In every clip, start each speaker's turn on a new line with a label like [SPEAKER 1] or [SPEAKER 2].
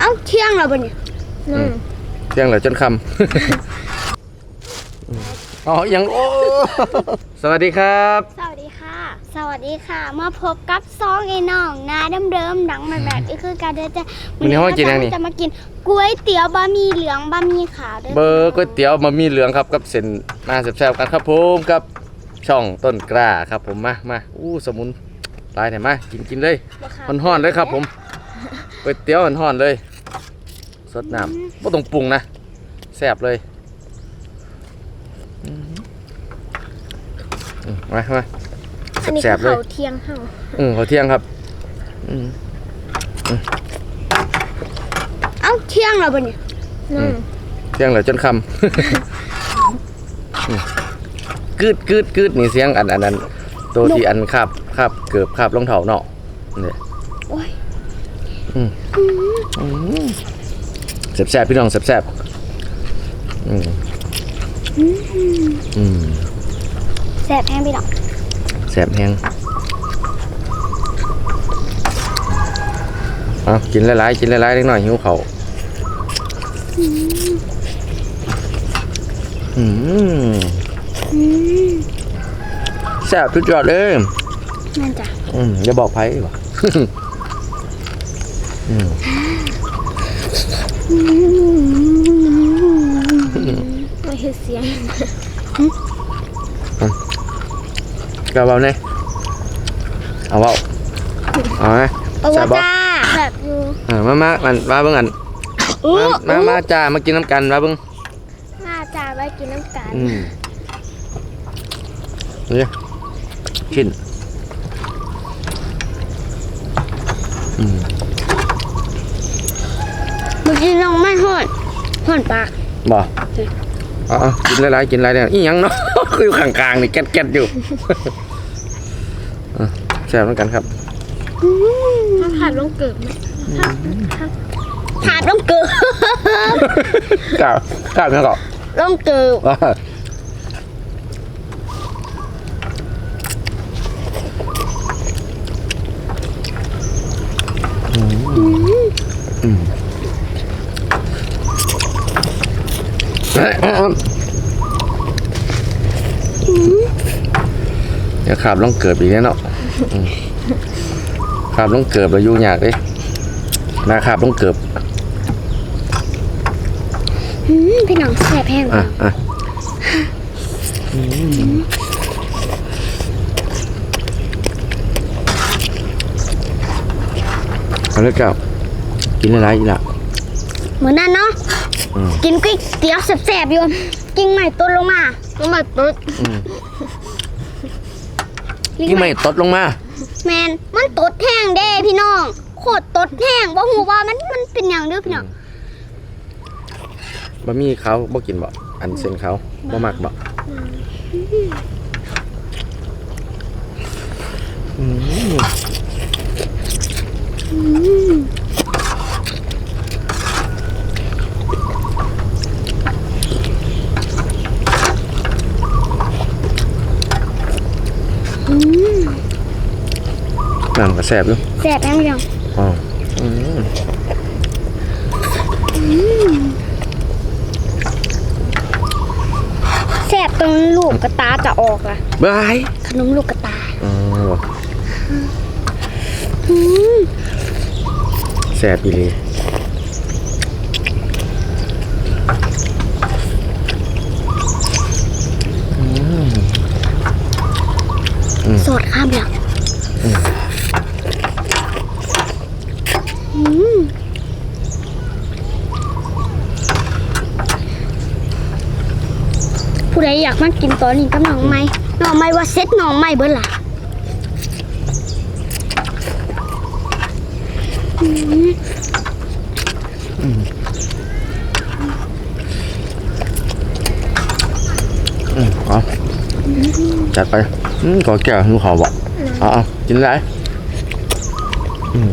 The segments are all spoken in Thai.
[SPEAKER 1] เอ้าเที่ยงแล้วบ่เนี่ย
[SPEAKER 2] อืม เที่ยงแล้วจนคำ อ๋อยังโอ้ สวัสดีครับ
[SPEAKER 1] สวัสดีค่ะ สวัสดีค่ะ มาพบกับซองไอ้น้องนาเดิมๆดังแบบแบบนี้คือการเดินจะ
[SPEAKER 2] วันนี้ว่ากินอะไรนี่
[SPEAKER 1] จะมากินก๋วยเตี๋ยวบะหมี่เหลืองบะหมี่ขาวด้วย
[SPEAKER 2] เบอร์ก๋วยเตี๋ยวมามีเหลืองครับกับเส้นมาแซ่บๆกันครับผมกับช่องต้นกล้าครับผมมามาอู้สมุนตายไหนมากินกินเลย
[SPEAKER 1] บ่ค่ะ
[SPEAKER 2] มันห่อนๆเลยครับผมก๋วยเตี๋ยวมันห่อนๆเลย สดน้ำไม่ต้องปรุงนะแซ่บเลยอืมอืมมามา
[SPEAKER 1] อันนี้
[SPEAKER 2] แซ่
[SPEAKER 1] คื
[SPEAKER 2] บ
[SPEAKER 1] อ
[SPEAKER 2] ๆเลย
[SPEAKER 1] เขาเที่ยงเฮา
[SPEAKER 2] อืมเขาเที่ยงครับอืม
[SPEAKER 1] เอ้าเที่ยงแล้วบ่เนี่ย
[SPEAKER 2] อืม เที่ยงแล้วจนคำ อืมกึดกึดกึดนี่เสียงอันอันนั้นตัวที่อันคาบคาบเกือบคาบรองเท้าเนาะเนี่ย
[SPEAKER 1] โอ้ย
[SPEAKER 2] อืม แซ่บๆพี่น้องแซ่บๆอืมอืม
[SPEAKER 1] แซ่บแห้งพี่น้อง
[SPEAKER 2] แซ่บแห้งเอากินหลายๆกินหลายๆเล็กน้อยหิวเขาวอืม
[SPEAKER 1] อืม
[SPEAKER 2] แซ่บทุกยอดเลย
[SPEAKER 1] นั่นจ้ะ
[SPEAKER 2] อืมอย่าบอกไพ่วะอืม
[SPEAKER 1] ไม่เห็นเสียง
[SPEAKER 2] กระเป๋าเนี่ยเอาเปล่าเอาไหม
[SPEAKER 1] โอ้
[SPEAKER 2] แซ่บบ่
[SPEAKER 1] จ้าแบบอยู่
[SPEAKER 2] เออมามามันมาเบิ่งอัน
[SPEAKER 1] อู้
[SPEAKER 2] มามามาจ้ามากินน้ำกันมาเบิ่ง
[SPEAKER 1] มาจ้าไว้กินน้ำกัน
[SPEAKER 2] อืมนี่ชิ้นอืม
[SPEAKER 1] เมื่อกี้น้องไม่หอนหอนปาก
[SPEAKER 2] บ่เอ๋อากินหลายๆกินหลายเนี่ยอีหยังเนาะ คืออยู่ข้างๆนี่แก๊ดๆอยู่อะแซ่บเหมือนกันครับ
[SPEAKER 1] ถ้าขาดลงเกิดไหมขาดลงเกิด
[SPEAKER 2] กล้าวกล้าวนะก็
[SPEAKER 1] ลงเกิด
[SPEAKER 2] อ่า เอ้ยเอ้ยเอ้ยเดี๋ยวขาบลงเกิดอีกแล้วเนาะอืมขาบลงเกิดเรายุ่งยากเลยนาขาบลงเกิด
[SPEAKER 1] อืมพี่น้องแสบแห้ง
[SPEAKER 2] อะอะเอาเลยเก้ากินอะไรอีกละ
[SPEAKER 1] เหมือนนั่นเนาะ
[SPEAKER 2] อืม
[SPEAKER 1] กินก๋วยเตี๋ยวแสบๆอยู่กิ้งใหม่ต้นลงมาลงมาต้น
[SPEAKER 2] อืมกินไม่ตดลงมา
[SPEAKER 1] แมนมันตดแห้งเด้พี่น้องโคตรตดแห้งว่าหูว่ามันมันเป็นอย่างเด้อพี่น้อง
[SPEAKER 2] บะหมี่เขาบ่กินบ่อันเส้นเขาบ่มักบ่อืม น้ำก็แซ่บอยู่
[SPEAKER 1] แสบแห้งพี่น้อง
[SPEAKER 2] อ๋ออืม
[SPEAKER 1] แสบตรงลูกกระตาจะออกอะ
[SPEAKER 2] บาย
[SPEAKER 1] ขนมลูกกระตา
[SPEAKER 2] อ๋อ
[SPEAKER 1] อืม
[SPEAKER 2] แซ่บอีหลีอืม
[SPEAKER 1] สดข้ามหลังอืม ผู้ใดอยากมากินตอนนี้กับน้องไม้น้องไม้ว่าเซ็ตน้องไม้เบิ้ล่ะ
[SPEAKER 2] อืมเอาจัดไปอืมก่อแก้วลูกขาบอกเอาเอากินไรอืม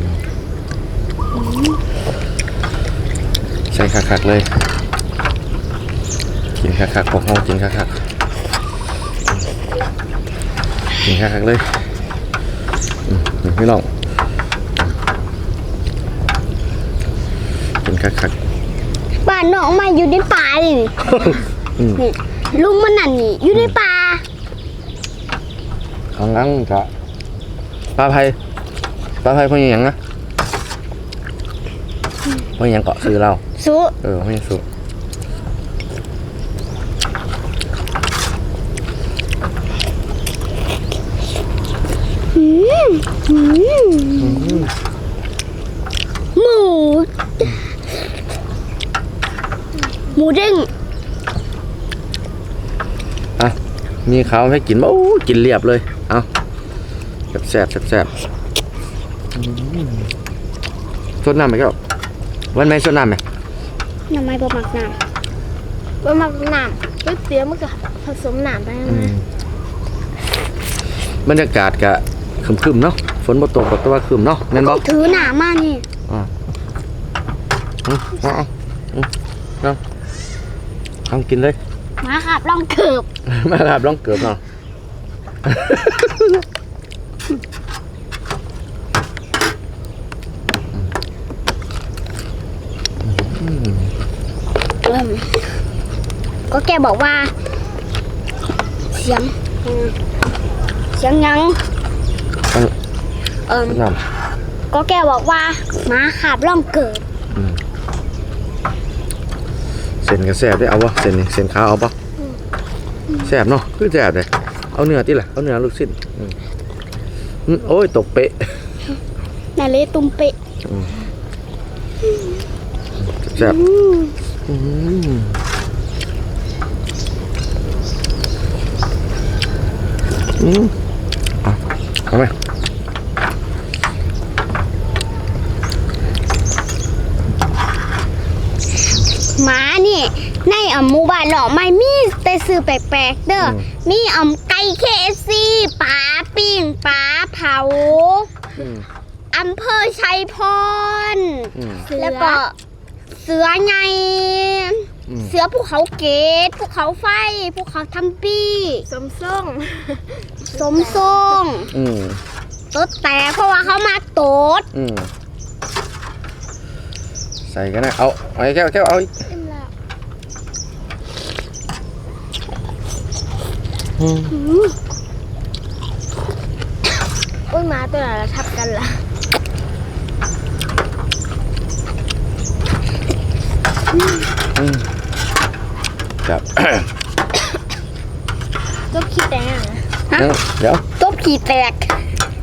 [SPEAKER 2] ใส่คักๆเลย กินคักๆพวกเขากินคักๆกินคักๆเลยอืมนี่พี่น้องคักคัก
[SPEAKER 1] บ้านน้องมาอยู่ในป่าเลยนี่
[SPEAKER 2] ๆอืม
[SPEAKER 1] นี่ลุงมันนั่นนี่อยู่ในป่า
[SPEAKER 2] ข้างหลังกะปลาไผ่ปลาไผ่เพิ่นหยังนะเพิ่นหยังเกาะซื้อเรา
[SPEAKER 1] สุ
[SPEAKER 2] เออเพิ่นหยังสุ
[SPEAKER 1] อืมอืม หมู หมูเด้ง
[SPEAKER 2] อะ มีข้าวให้กินบ่โอ้กินเรียบเลย เอาแซ่บๆแซ่บๆอืมสดน้ำไหมครับวันไหนสดน้ำไหม
[SPEAKER 1] หน่อไม้บะหมักน้
[SPEAKER 3] บะหมักน้ำก๋วยเตี๋ยวมันก็ผสมน้ำไป
[SPEAKER 2] อื
[SPEAKER 3] นะ
[SPEAKER 2] มบรรยากาศกะ ครึมๆเนาะฝนบ่ตกก็แต่ว่าครึมเนาะแม่นบ่ำ
[SPEAKER 1] ถือหนามานี่
[SPEAKER 2] อืมเอาเอาอืมเอาเอากินเลย
[SPEAKER 1] มาครับลองเถิบ
[SPEAKER 2] มาครับลองเกือบเนาะ
[SPEAKER 1] เอิ่มก็แกบอกว่า เสียงอืมเสียงหยัง
[SPEAKER 2] เอา
[SPEAKER 1] เอิม
[SPEAKER 2] น้
[SPEAKER 1] ก็แกบอกว่าหมาขับล่องเกิดำ
[SPEAKER 2] เส้นก็แซ่บได้เอาวะเส้นนี่เส้นขาวเอาปะแซ่บเนาะคือแซ่บเลยเอาเนื้อติล่ะเอาเนื้อลูกชิ้นอืมอืมโอ้ยตกเป๊ะ
[SPEAKER 1] นาเลตุมเปะ
[SPEAKER 2] แซ่บ
[SPEAKER 1] อืม
[SPEAKER 2] อืมอืมเอาเอาไหม
[SPEAKER 1] หมานี่ในอ่ำหมู่บ้านหนองไม่มีแต่ซื้อแปลกๆเด้ออมีอ่ำไก่เคซีปลาปิ้งปลาเผา
[SPEAKER 2] อืม
[SPEAKER 1] อำเภอชัยพร
[SPEAKER 2] อืม
[SPEAKER 3] เสือ
[SPEAKER 1] แล้วก็เสือไง
[SPEAKER 2] อืม
[SPEAKER 1] เสือภูเขาเกตภูเขาไฟภูเขาทัมปี้
[SPEAKER 3] สมส่ง
[SPEAKER 1] สมทรง
[SPEAKER 2] อืม
[SPEAKER 1] ตดแต่เพราะว่าเขามาตด
[SPEAKER 2] อืมใส่กันนะเอาเอาไอ้แก้วแก้วเอาอีก
[SPEAKER 3] เต็มแล้ว
[SPEAKER 2] อืม
[SPEAKER 1] อืม
[SPEAKER 3] อุ้ยหมาตัวไหนละทับกันล่ะ
[SPEAKER 2] อืมครับ
[SPEAKER 3] ก็คิดแต่ง
[SPEAKER 2] เดี๋ยวเดี๋ยว
[SPEAKER 1] ตบขี่แตก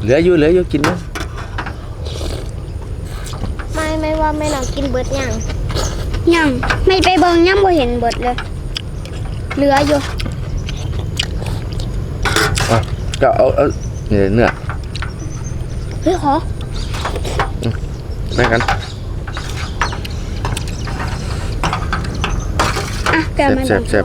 [SPEAKER 2] เหลืออยู่เหลืออยู่กินไห ม
[SPEAKER 3] ไม่ไม่ว่าไม่น้องกินเบิร์ดยัง
[SPEAKER 1] ยังไม่ไปเบิงยังบ่เห็นเบิดเลย เหลืออยู่
[SPEAKER 2] อะก็เอาเอาเนี่ยเนื้อ
[SPEAKER 1] เฮ้ยขอ
[SPEAKER 2] แม่กัน
[SPEAKER 1] อะแก
[SPEAKER 2] แซ่บ
[SPEAKER 1] มา
[SPEAKER 2] แซ่บแซ่บ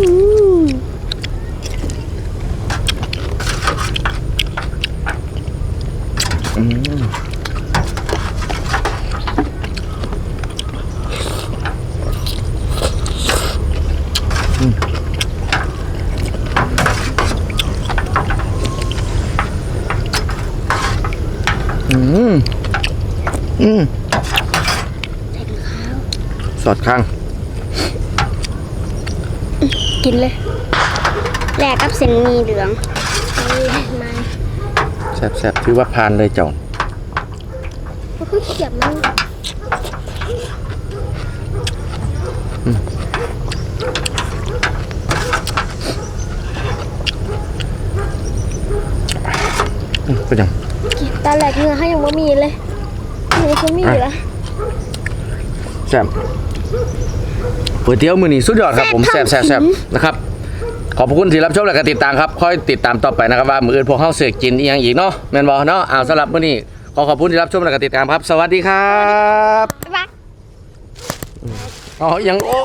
[SPEAKER 1] อืม
[SPEAKER 2] อืมอืม อืมสอดข้าง
[SPEAKER 1] กินเลย แลกกับเส้นหมีเหลือง
[SPEAKER 3] นี่ไม่
[SPEAKER 2] แซ่บแซ่บถือว่าผ่านเลยเจ้า
[SPEAKER 3] ก็คือเขียบมัน
[SPEAKER 2] อืมเป็นยัง
[SPEAKER 3] ตอนแรกเนื้อให้ยังว่ามีเลยเนื้อเขามีอยู่ละ
[SPEAKER 2] แซ่บก๋วยเตี๋ยวมือนี้สุดยอดครับผมแซ่บแซ่บแซ่บนะครับ ขอบพระคุณที่รับชมและก็ติดตามครับ ค่อยติดตามต่อไปนะครับว่ามืออื่นพวกเข้าเสกกินอีกอย่างอีกเนาะแมนบอเนาะอ้าวสำหรับมื้อนี้ขอขอบคุณที่รับชมและก็ติดตามครับ สวัสดีครับ
[SPEAKER 1] บ๊ายบาย
[SPEAKER 2] อ๋อยังโอ้